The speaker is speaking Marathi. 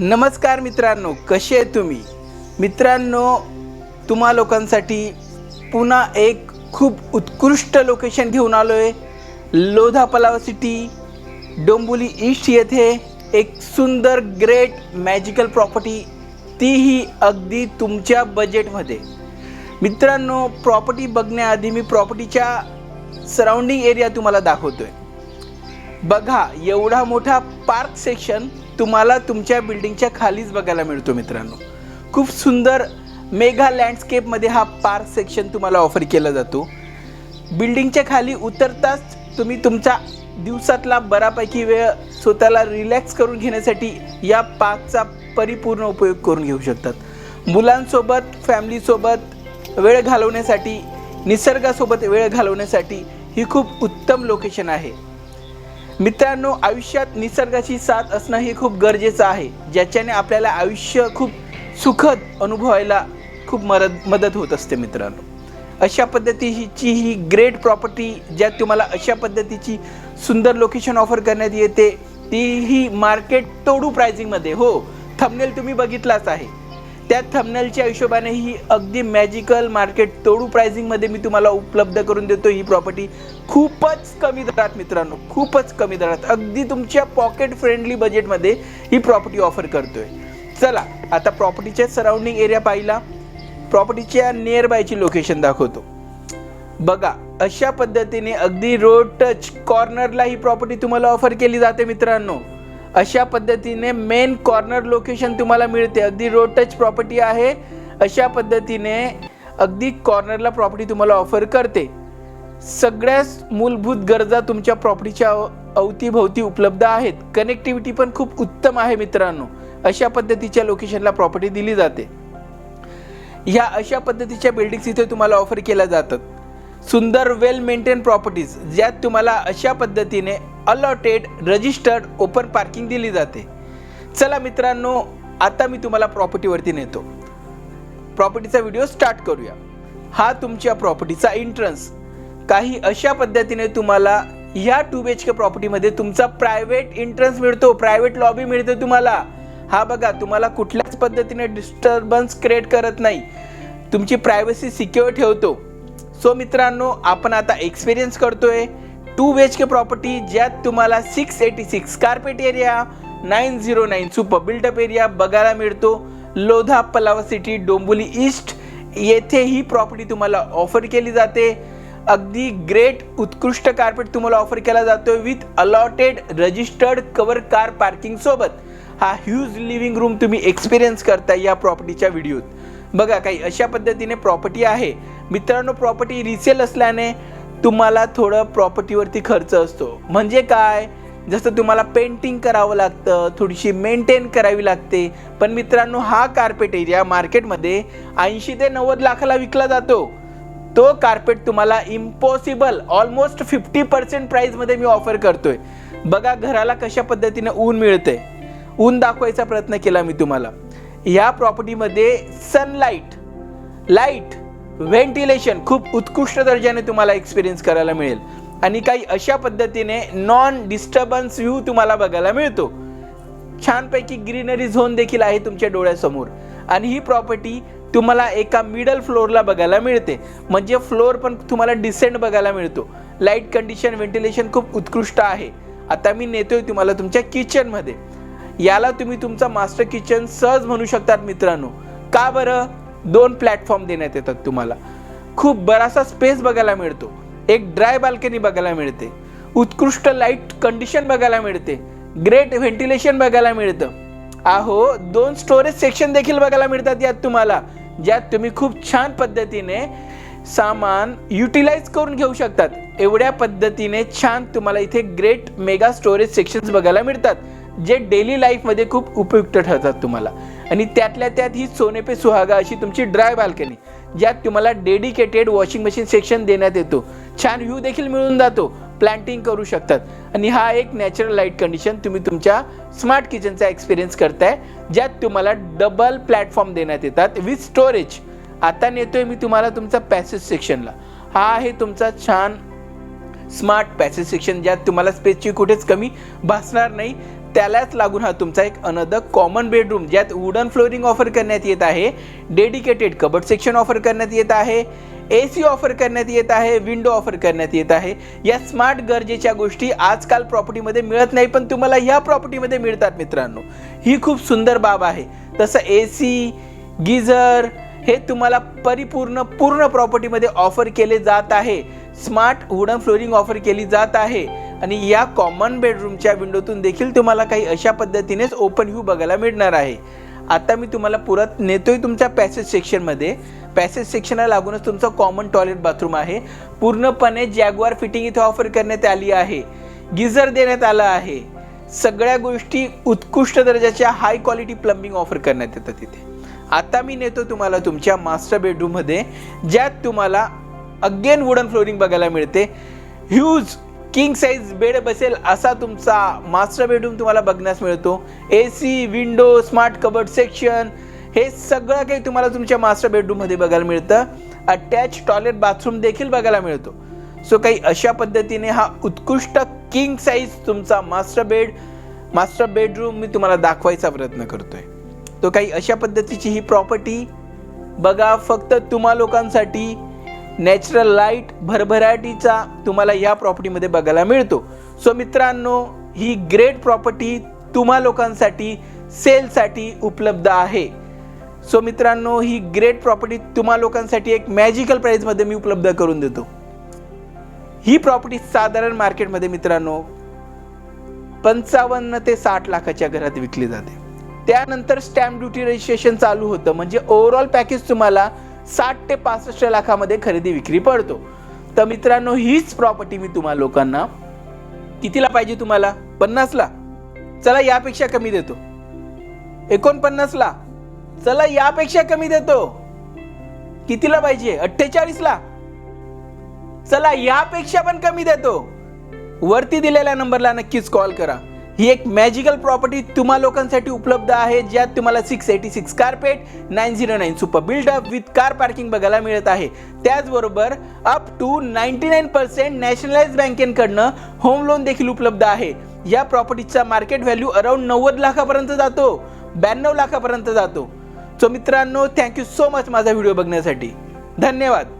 नमस्कार मित्रांनो कसे आहे तुम्ही? मित्रांनो तुम्हा लोकांसाठी पुन्हा एक खूप उत्कृष्ट लोकेशन घेऊन आलो आहे लोधा पलाव सिटी डोंबोली ईस्ट येथे एक सुंदर ग्रेट मॅजिकल प्रॉपर्टी तीही अगदी तुमच्या बजेटमध्ये मित्रांनो प्रॉपर्टी बघण्याआधी मी प्रॉपर्टीच्या सराउंडिंग एरिया तुम्हाला दाखवतो आहे बघा एवढा मोठा पार्क सेक्शन तुम्हाला तुमच्या बिल्डिंगच्या खालीच बघायला मिळतो मित्रांनो. खूप सुंदर मेघा लँडस्केपमध्ये हा पार्क सेक्शन तुम्हाला ऑफर केला जातो. बिल्डिंगच्या खाली उतरताच तुम्ही तुमचा दिवसातला बऱ्यापैकी वेळ स्वतःला रिलॅक्स करून घेण्यासाठी या पार्कचा परिपूर्ण उपयोग करून घेऊ शकतात. मुलांसोबत फॅमिलीसोबत वेळ घालवण्यासाठी निसर्गासोबत वेळ घालवण्यासाठी ही खूप उत्तम लोकेशन आहे. मित्रांनो आयुष्यात निसर्गाची साथ असणं हे खूप गरजेचं आहे ज्याच्याने आपल्याला आयुष्य खूप सुखद अनुभवायला खूप मदत मदत होत असते मित्रांनो. अशा पद्धतीची ही ग्रेट प्रॉपर्टी ज्यात तुम्हाला अशा पद्धतीची सुंदर लोकेशन ऑफर करण्यात येते ती ही मार्केट तोडू प्रायझिंगमध्ये हो थंबनेल तुम्ही बघितलाच आहे. त्या थंबनेलच्या हिशोबाने ही अगदी मॅजिकल मार्केट तोडू प्राइसिंगमध्ये मी तुम्हाला उपलब्ध करून देतो ही प्रॉपर्टी खूपच कमी दरात मित्रांनो खूपच कमी दरात. अगदी तुमच्या पॉकेट फ्रेंडली बजेटमध्ये ही प्रॉपर्टी ऑफर करतोय. चला आता प्रॉपर्टीच्या सराउंडिंग एरिया पाहिला. प्रॉपर्टीच्या नियर बायची लोकेशन दाखवतो. बघा अशा पद्धतीने अगदी रोड टच कॉर्नरला ही प्रॉपर्टी तुम्हाला ऑफर केली जाते मित्रांनो. अशा पद्धतीने मेन कॉर्नर लोकेशन तुम्हाला मिळते. अगदी रोड टच प्रॉपर्टी आहे. अशा पद्धतीने अगदी कॉर्नरला प्रॉपर्टी तुम्हाला ऑफर करते. सगळ्याच मूलभूत गरजा तुमच्या प्रॉपर्टीच्या अव- अवतीभोवती उपलब्ध आहेत. कनेक्टिव्हिटी पण खूप उत्तम आहे मित्रांनो. अशा पद्धतीच्या लोकेशनला प्रॉपर्टी दिली जाते. ह्या अशा पद्धतीच्या बिल्डिंग्स इथे तुम्हाला ऑफर केल्या जातात. सुंदर वेल मेंटेन प्रॉपर्टीज ज्यात तुम्हाला अशा पद्धतीने अलॉटेड रजिस्टर्ड ओपन पार्किंग दिली जाते. चला मित्रांनो आता मी तुम्हाला प्रॉपर्टीवरती नेतो. प्रॉपर्टीचा व्हिडिओ स्टार्ट करूया. हा तुमच्या प्रॉपर्टीचा एंट्रन्स काही अशा पद्धतीने तुम्हाला ह्या टू बी एच के प्रॉपर्टीमध्ये तुमचा प्रायव्हेट एंट्रन्स मिळतो प्रायव्हेट लॉबी मिळते तुम्हाला. हा बघा तुम्हाला कुठल्याच पद्धतीने डिस्टर्बन्स क्रिएट करत नाही. तुमची प्रायव्हसी सिक्युअर ठेवतो. सो मित्रांनो आपण आता एक्सपिरियन्स करतोय two B H K property ज्यात तुम्हाला six eighty six carpet area nine zero nine super buildup area बघायला मिळतो. लोधा पलावा सिटी डोंबोली ईस्ट येथे ही प्रॉपर्टी तुम्हाला ऑफर केली जाते. अगदी ग्रेट उत्कृष्ट कार्पेट तुम्हाला ऑफर केला जातो with allotted registered cover car parking सोबत. हा ह्यूज लिव्हिंग रूम तुम्ही एक्सपिरियन्स करता या प्रॉपर्टीच्या व्हिडिओत बघा काही अशा पद्धतीने प्रॉपर्टी आहे. मित्रांनो प्रॉपर्टी रिसेल असल्याने तुम्हाला थोडं प्रॉपर्टीवरती खर्च असतो. म्हणजे काय? जसं तुम्हाला पेंटिंग करावं लागतं थोडीशी मेंटेन करावी लागते. पण मित्रांनो हा कार्पेट एरिया मार्केटमध्ये ऐंशी ते नव्वद लाखाला विकला जातो. तो कार्पेट तुम्हाला इम्पॉसिबल ऑलमोस्ट फिफ्टी पर्सेंट प्राईजमध्ये मी ऑफर करतोय. बघा घराला कशा पद्धतीने ऊन मिळते ऊन दाखवायचा प्रयत्न केला मी तुम्हाला. या प्रॉपर्टीमध्ये सनलाईट लाइट व्हेंटिलेशन खूप उत्कृष्ट दर्जाने तुम्हाला एक्सपिरियन्स करायला मिळेल. आणि काही अशा पद्धतीने नॉन डिस्टर्बन्स व्ह्यू तुम्हाला बघायला मिळतो. छानपैकी ग्रीनरी झोन देखील आहे तुमच्या डोळ्यासमोर. आणि ही प्रॉपर्टी तुम्हाला एका मिडल फ्लोअरला बघायला मिळते. म्हणजे फ्लोअर पण तुम्हाला डिसेंट बघायला मिळतो. लाइट कंडिशन व्हेंटिलेशन खूप उत्कृष्ट आहे. आता मी नेतोय तुम्हाला तुमच्या किचनमध्ये याला तुम्ही तुमचा मास्टर किचन सहज म्हणू शकतात मित्रांनो. का बरं? दोन प्लॅटफॉर्म देण्यात येतात तुम्हाला. खूप बरासा स्पेस बघायला मिळतो. एक ड्राय बाल्कनी बघायला मिळते. उत्कृष्ट लाइट कंडिशन बघायला मिळते. ग्रेट व्हेंटिलेशन बघायला मिळतं. आहो दोन स्टोरेज सेक्शन देखील बघायला मिळतात यात तुम्हाला ज्यात तुम्ही खूप छान पद्धतीने सामान युटिलाइज करून घेऊ शकतात. एवढ्या पद्धतीने छान तुम्हाला इथे ग्रेट मेगा स्टोरेज सेक्शन्स बघायला मिळतात जे डेली लाईफमध्ये खूप उपयुक्त ठरतात तुम्हाला. आणि त्यातल्या त्यात ही सोने पे सुहागा अशी तुमची ड्राय बाल्कनी ज्यात तुम्हाला डेडिकेटेड वॉशिंग मशीन सेक्शन देण्यात येतो. छान व्ह्यू देखील मिळून जातो. प्लांटिंग करू शकतात. आणि हा एक नॅचरल लाइट कंडिशन तुम्ही तुमच्या स्मार्ट किचनचा एक्सपिरियन्स करताय ज्यात तुम्हाला डबल प्लॅटफॉर्म देण्यात येतात विथ स्टोरेज आता नेतोय मी तुम्हाला तुमचा पॅसेज सेक्शनला हा आहे तुमचा छान स्मार्ट पॅसेज सेक्शन ज्यात तुम्हाला स्पेसची कुठेच कमी भासणार नाही. त्यालाच लागून हा तुमचा एक अनदर कॉमन बेडरूम ज्यात वुडन फ्लोरिंग ऑफर करण्यात येत आहे डेडिकेटेड कबड सेक्शन ऑफर करण्यात येत आहे ए सी ऑफर करण्यात येत आहे विंडो ऑफर करण्यात येत आहे. या स्मार्ट गरजेच्या गोष्टी आजकाल प्रॉपर्टीमध्ये मिळत नाही पण तुम्हाला ह्या प्रॉपर्टीमध्ये मिळतात मित्रांनो. ही खूप सुंदर बाब आहे. तसं ए सी गिझर हे तुम्हाला परिपूर्ण पूर्ण प्रॉपर्टीमध्ये ऑफर केले जात आहे. स्मार्ट वुडन फ्लोरिंग ऑफर केली जात आहे. आणि या कॉमन बेडरूमच्या विंडोतून देखील तुम्हाला काही अशा पद्धतीनेच ओपन व्ह्यू बघायला मिळणार आहे. आता मी तुम्हाला पुरत नेतोय तुमच्या पॅसेज सेक्शनमध्ये पॅसेज सेक्शनला लागूनच तुमचं कॉमन टॉयलेट बाथरूम आहे. पूर्णपणे जॅगवार फिटिंग इथे ऑफर करण्यात आली आहे. गिझर देण्यात आलं आहे. सगळ्या गोष्टी उत्कृष्ट दर्जाच्या हाय क्वालिटी प्लंबिंग ऑफर करण्यात येतात तिथे. आता मी नेतो तुम्हाला तुमच्या मास्टर बेडरूममध्ये ज्यात तुम्हाला अगेन वुडन फ्लोरिंग बघायला मिळते. ह्यूज किंग साईज बेड बसेल असा तुमचा मास्टर बेडरूम तुम्हाला बघण्यास मिळतो. A C window smart cupboard section हे सगळं काही तुम्हाला तुमच्या मास्टर बेडरूममध्ये बघायला मिळतं. अटॅच टॉयलेट बाथरूम देखील बघायला मिळतो. सो काही अशा पद्धतीने हा उत्कृष्ट किंग साईज तुमचा मास्टर बेड मास्टर बेडरूम मी तुम्हाला दाखवायचा प्रयत्न करतोय. तो काही अशा पद्धतीची ही प्रॉपर्टी बघा फक्त तुम्हा लोकांसाठी. नॅचरल लाइट भरभराटीचा तुम्हाला या प्रॉपर्टीमध्ये बघायला मिळतो. सो मित्रांनो ही ग्रेट प्रॉपर्टी तुम्हा लोकांसाठी सेलसाठी उपलब्ध आहे. सो मित्रांनो ही ग्रेट प्रॉपर्टी तुम्हा लोकांसाठी एक मॅजिकल प्राईजमध्ये मी उपलब्ध करून देतो. ही प्रॉपर्टी साधारण मार्केटमध्ये मित्रांनो पंचावन्न ते साठ लाखाच्या घरात विकली जाते. त्यानंतर स्टॅम्प ड्युटी रजिस्ट्रेशन चालू होतं. म्हणजे ओव्हरऑल पॅकेज तुम्हाला साठ ते पासष्ट लाखामध्ये खरेदी विक्री पडतो. तर मित्रांनो हीच प्रॉपर्टी मी तुम्हाला लोकांना कितीला पाहिजे तुम्हाला? पन्नासला. चला यापेक्षा कमी देतो. एकोणपन्नासला. चला यापेक्षा कमी देतो. कितीला पाहिजे? अठ्ठेचाळीसला. चला यापेक्षा पण कमी देतो. वरती दिलेल्या नंबरला नक्कीच कॉल करा. ही एक मॅजिकल प्रॉपर्टी तुम्हा लोकांसाठी उपलब्ध आहे ज्यात तुम्हाला six eighty six carpet nine zero nine super buildup with car parking बघायला मिळत आहे. त्याचबरोबर up to ninety nine percent nationalise बँकेकडनं home loan देखील उपलब्ध आहे. या प्रॉपर्टीचा मार्केट व्हॅल्यू अराउंड नव्वद लाखापर्यंत जातो ब्याण्णव लाखापर्यंत जातो. सो मित्रांनो थँक्यू सो मच माझा व्हिडिओ बघण्यासाठी. धन्यवाद.